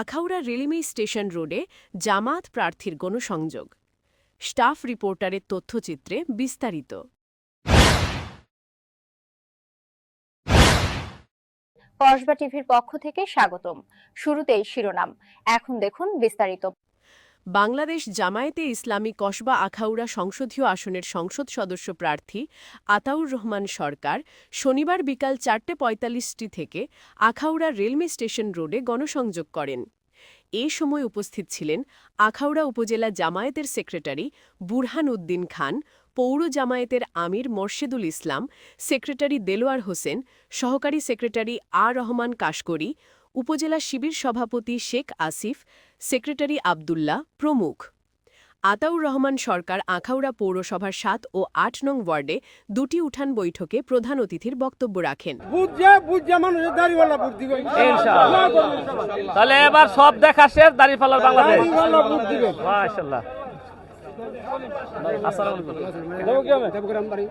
Akhaura রেলিমি station রোডে জামাত প্রার্থীর গণসংযোগ। স্টাফ রিপোর্টারের তথ্যচিত্রে বিস্তারিত। কসবা টিভির পক্ষ থেকে স্বাগতম। শুরুতেই শিরোনাম। এখন দেখুন বিস্তারিত। বাংলাদেশ জামায়াতে ইসলামী কসবা আখাউড়া সংসদীয় আসনের সংসদ সদস্য প্রার্থী আতাউর রহমান সরকার শনিবার বিকাল চারটে পঁয়তাল্লিশটি থেকে আখাউড়া রেলওয়ে স্টেশন রোডে গণসংযোগ করেন। এ সময় উপস্থিত ছিলেন আখাউড়া উপজেলা জামায়াতের সেক্রেটারি বুরহান উদ্দিন খান, পৌর জামায়াতের আমির মোর্শেদুল ইসলাম, সেক্রেটারি দেলোয়ার হোসেন, সহকারী সেক্রেটারি আর রহমান কাশকরি উপজেলা শিবির সভাপতি শেখ আসিফ সেক্রেটারি আবদুল্লাহ প্রমুখ। আতাউর রহমান সরকার আখাউড়া পৌরসভার সাত ও আট নং ওয়ার্ডে দুটি উঠান বৈঠকে প্রধান অতিথির বক্তব্য রাখেন। তাহলে এবার সব দেখা শেষ বাংলাদেশ।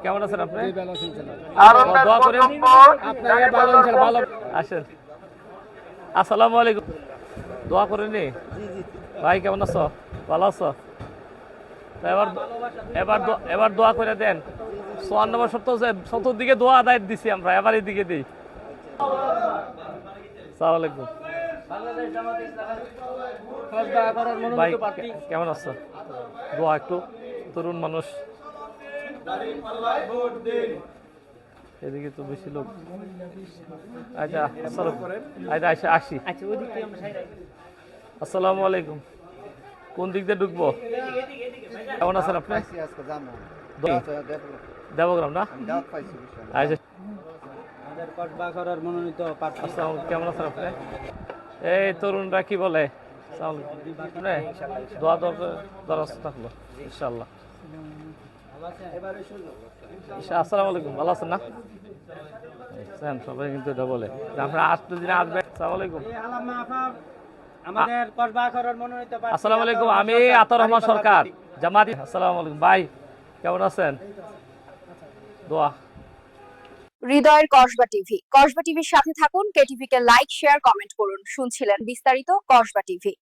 কেমন আছেন আপনি? আসেন। আসসালামু আলাইকুম। দোয়া করেন ভাই, কেমন আছো? ভালো আছো? এবার এবার এবার দোয়া করে দেন। চুয়ান্ন তো যে চতুর্দিকে দোয়া আদায় দিছি আমরা, এবার এদিকে দিই। সালাম ভাই কেমন আছো? দোয়া একটু, তরুণ মানুষ। এদিকে তো বেশি লোক। আচ্ছা আসসালাম আচ্ছা আচ্ছা আসি। আসসালামু আলাইকুম। কোন দিক দিয়ে ঢুকবো? কেমন আছেন আপনি? দেবগ্রাম না? আচ্ছা। কেমন আছেন আপনি? এই তরুণরা কি বলে? আলাইকুম। দোয়া দর- দরখাস্ত থাকল ইনশাল্লাহ ইনশা- আসসালামু আলাইকুম ভালো আছেন না? সবাই কিন্তু এটা বলে। আপনারা আসতে দিনে আসবেন আসসালামু আলাইকুম। আমাদের কসবা মনোনীত আসসালামু আলাইকুম আমি আতর রহমান সরকার। জামাতি আসসালামু আলাইকুম। ভাই কেমন আছেন? দোয়া। হৃদয়ের কসবা টিভি। কসবা টিভির সাথে থাকুন কেটিভিকে লাইক শেয়ার কমেন্ট করুন। শুনছিলেন বিস্তারিত কসবা টিভি।